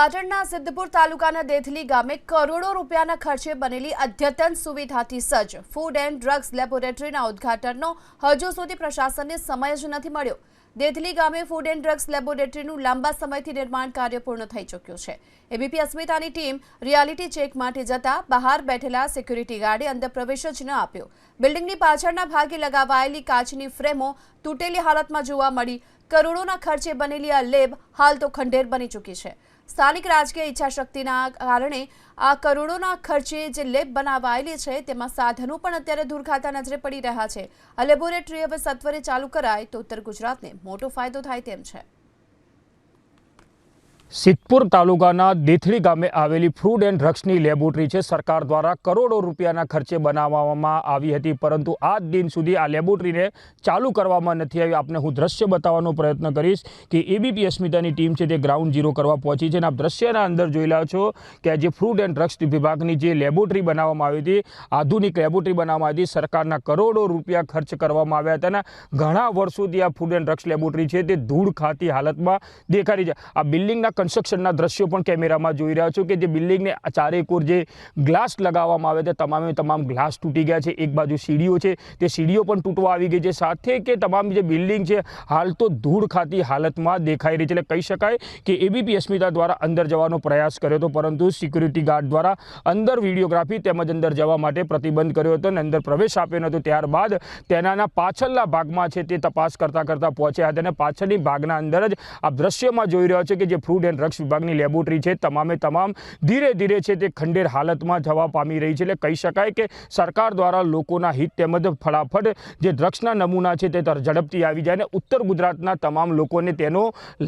પાટણના સિદ્ધપુર તાલુકાના દેથલી ગામે કરોડો રૂપિયાના ખર્ચે બનેલી અદ્યતન સુવિધાથી સજ્જ ફૂડ એન્ડ ડ્રગ્સ લેબોરેટરીના ઉદ્ઘાટનનો હજુ સુધી પ્રશાસનને સમય જ નથી મળ્યો. દેથલી ગામે ફૂડ એન્ડ ડ્રગ્સ લેબોરેટરીનું લાંબા સમયથી નિર્માણ કાર્ય પૂર્ણ થઈ ચૂક્યું છે. એબીપી અસ્મિતાની ટીમ રિયાલિટી ચેક માટે જતા બહાર બેઠેલા સિક્યુરિટી ગાર્ડે અંદર પ્રવેશ જ ન આપ્યો. બિલ્ડિંગની પાછળના ભાગે લગાવાયેલી કાચની ફ્રેમો તૂટેલી હાલતમાં જોવા મળી કરોડોના ખર્ચે બનેલી આ લેબ હાલ તો ખંડેર બની ચૂકી છે. સ્થાનિક રાજકીય ઈચ્છાશક્તિના કારણે આ કરોડોના ખર્ચે જે લેબ બનાવાયેલી છે, તેમાં સાધનો પણ અત્યારે દૂર ખાતા નજરે પડી રહ્યા છે. આ લેબોરેટરી હવે સત્વરે ચાલુ કરાય તો ઉત્તર ગુજરાતને મોટો ફાયદો થાય તેમ છે. સિદ્ધપુર તાલુકાના દેથળી ગામે આવેલી ફ્રૂડ એન્ડ ડ્રગ્સની લેબોરેટરી છે. સરકાર દ્વારા કરોડો રૂપિયાના ખર્ચે બનાવવામાં આવી હતી, પરંતુ આજ દિન સુધી આ લેબોરેટરીને ચાલુ કરવામાં નથી આવી. આપને હું દ્રશ્ય બતાવવાનો પ્રયત્ન કરીશ કે એબીપી અસ્મિતાની ટીમ છે તે ગ્રાઉન્ડ ઝીરો કરવા પહોંચી છે અને આપ દ્રશ્યના અંદર જોઈ રહ્યા છો કે જે ફ્રૂડ એન્ડ ડ્રગ્સ વિભાગની જે લેબોરેટરી બનાવવામાં આવી હતી, આધુનિક લેબોરેટરી બનાવવામાં આવી હતી, સરકારના કરોડો રૂપિયા ખર્ચ કરવામાં આવ્યા હતા અને ઘણા વર્ષોથી આ ફૂડ એન્ડ ડ્રગ્સ લેબોરેટરી છે તે ધૂળ ખાતી હાલતમાં દેખાડી છે. આ બિલ્ડિંગના કન્સ્ટ્રક્શનના દ્રશ્યો પણ કેમેરામાં જોઈ રહ્યા છો કે જે બિલ્ડિંગને ચારેકોર જે ગ્લાસ લગાવવામાં આવે છે, તમામે તમામ ગ્લાસ તૂટી ગયા છે. એક બાજુ સીડીઓ છે. તે સીડીઓ પણ તૂટવા આવી ગઈ છે. સાથે કે તમામ જે બિલ્ડિંગ છે, હાલ તો ધૂળ ખાતી હાલતમાં દેખાઈ રહી છે. એટલે કહી શકાય કે એબીપી અસ્મિતા દ્વારા અંદર જવાનો પ્રયાસ કર્યો હતો, પરંતુ સિક્યુરિટી ગાર્ડ દ્વારા અંદર વિડીયોગ્રાફી તેમજ અંદર જવા માટે પ્રતિબંધ કર્યો હતો અને અંદર પ્રવેશ આપ્યો નહોતો. ત્યારબાદ તેનાના પાછળના ભાગમાં છે તે તપાસ કરતાં કરતાં પહોંચ્યા હતા અને પાછળની ભાગના અંદર જ આ દ્રશ્યમાં જોઈ રહ્યો છે કે જે ફૂડ એન્ડ ડ્રગ્સ વિભાગની લેબોરેટરી છે. તમામે તમામ ધીરે ધીરે છે તે ખંડેર હાલતમાં જવા પામી રહી છે. એટલે કહી શકાય કે સરકાર દ્વારા લોકોના હિત તેમજ ફટાફટ જે ડ્રગ્સના નમૂના છે તે ઝડપથી આવી જાય અને ઉત્તર ગુજરાતના તમામ લોકોને તેનો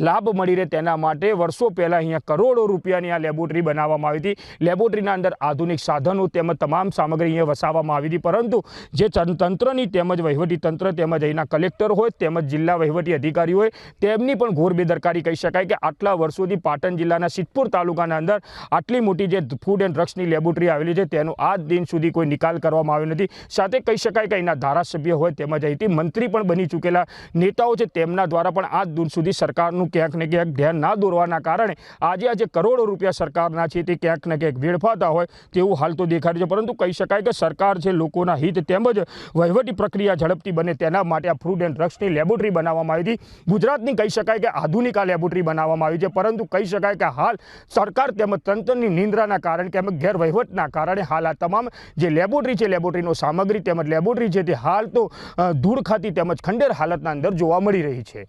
લાભ મળી રહે તેના માટે વર્ષો પહેલાં અહીંયા કરોડો રૂપિયાની આ લેબોરેટરી બનાવવામાં આવી હતી. લેબોરેટરીના અંદર આધુનિક સાધનો તેમજ તમામ સામગ્રી અહીંયા વસાવવામાં આવી હતી. પરંતુ જે તંત્રની તેમજ તંત્ર તેમજ અહીંના કલેક્ટર હોય તેમજ જિલ્લા વહીવટી અધિકારી હોય તેમની પણ ઘોર બેદરકારી કહી શકાય કે આટલા વર્ષોથી પાટણ જિલ્લાના સિદ્ધપુર તાલુકાના અંદર આટલી મોટી જે ફૂડ એન્ડ ડ્રગ્સની લેબોરેટરી આવેલી છે, તેનો આજ દિન સુધી કોઈ નિકાલ કરવામાં આવ્યો નથી. સાથે કહી શકાય કે અહીંના ધારાસભ્ય હોય તેમજ અહીંથી મંત્રી પણ બની ચૂકેલા નેતાઓ છે, તેમના દ્વારા પણ આજ દૂર સુધી સરકારનું ક્યાંક ને ક્યાંક ધ્યાન ના દોરવાના કારણે આજે આજે કરોડો રૂપિયા સરકારના છે, તે ક્યાંક ને ક્યાંક વેડફાતા હોય તેવું હાલ તો દેખાય છે. પરંતુ કહી શકાય કે સરકાર છે, લોકોના હિત તેમજ વહીવટી પ્રક્રિયા ઝડપથી બને તેના માટે આ ફૂડ એન્ડ ડ્રગ્સની લેબોરેટરી બનાવવામાં આવી હતી. ગુજરાતની કહી શકાય કે આધુનિક આ લેબોરેટરી બનાવવામાં આવી છે, પરંતુ કહી શકાય કે હાલ સરકાર તેમજ તંત્રની નિંદ્રાના કારણે કે ગેરવહીવટના કારણે હાલ આ તમામ જે લેબોરેટરી છે, લેબોરેટરીનો સામગ્રી તેમજ લેબોરેટરી છે તે હાલ તો ધૂળ ખાતી તેમજ ખંડેર હાલતના અંદર જોવા મળી રહી છે.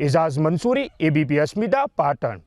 એઝાઝ મંસૂરી, એબીપી અસ્મિતા, પાટણ.